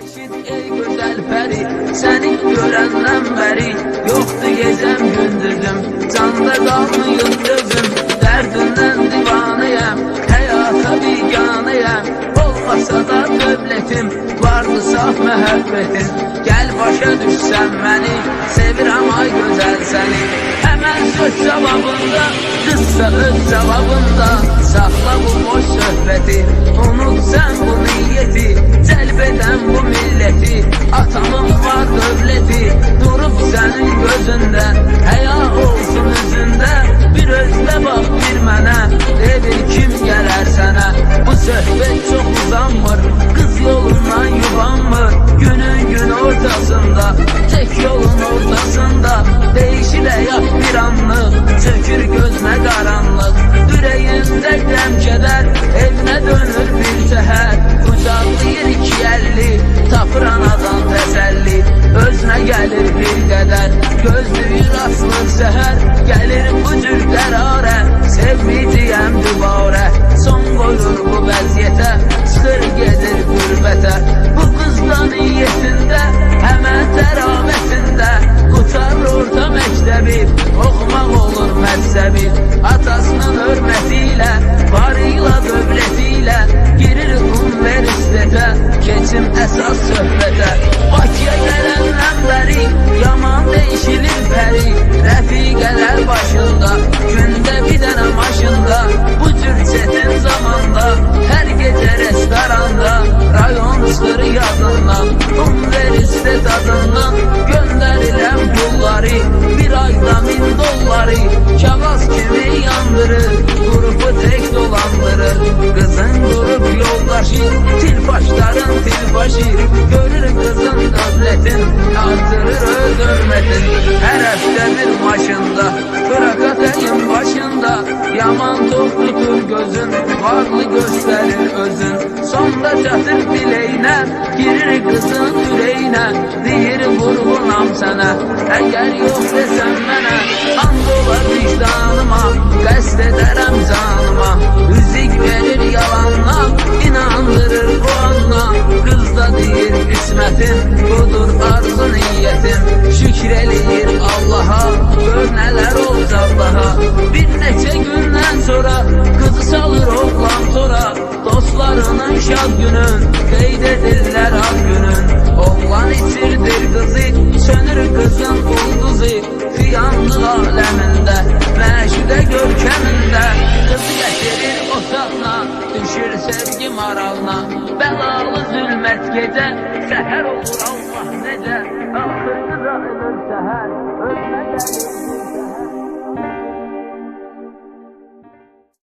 Eşit ey güzel peri Seni görenden beri Yoktu gecem gündüzüm Canda kalmıyor gözüm Derdinden divanıyım Hayata biganıyım Olmasa da dövletim Vardı saf mühabbetin Gel başa düşsen beni Sevirəm ay güzel seni. Hemen söz cevabında Kızsa öz cevabında. Sakla bu boş söhbeti Unut sen bu niyeti. Celbeden bu Bu söhbət çox uzanmır Qız yolundan yubanmır Günün gün ortasında Tek yolun ortasında. Değişir həyat bir anlıq Çökür gözünə qaranlıq Ürəyində qəm kədər Evinə dönür bir səhər Qucaqlayır iki əlli Tapır anadan təsəlli Özünə gəlir bir qədər Gözlüyür aslıq səhər Gəlir bu cür qərarə Sevməyəcəyəm dübarə Son Atasının hörmətilə Varıyla dövlətilə Girir universitetə Keçim Tilbaşların tilbaşı Görür kızın dövlətin Artırır öz hörmətin Hər həftə bir maşında Bırakat elin başında Yaman tok tutur gözün. Varlı gösterir özün. Sonda çatır bileyine Girir kızın yüreğine. Deyir vurgunam sana Eğer yok desen maralına Bəlalı zülmət gecə Səhər olur Allah necə Axır qıza ölür Ölmə gəlir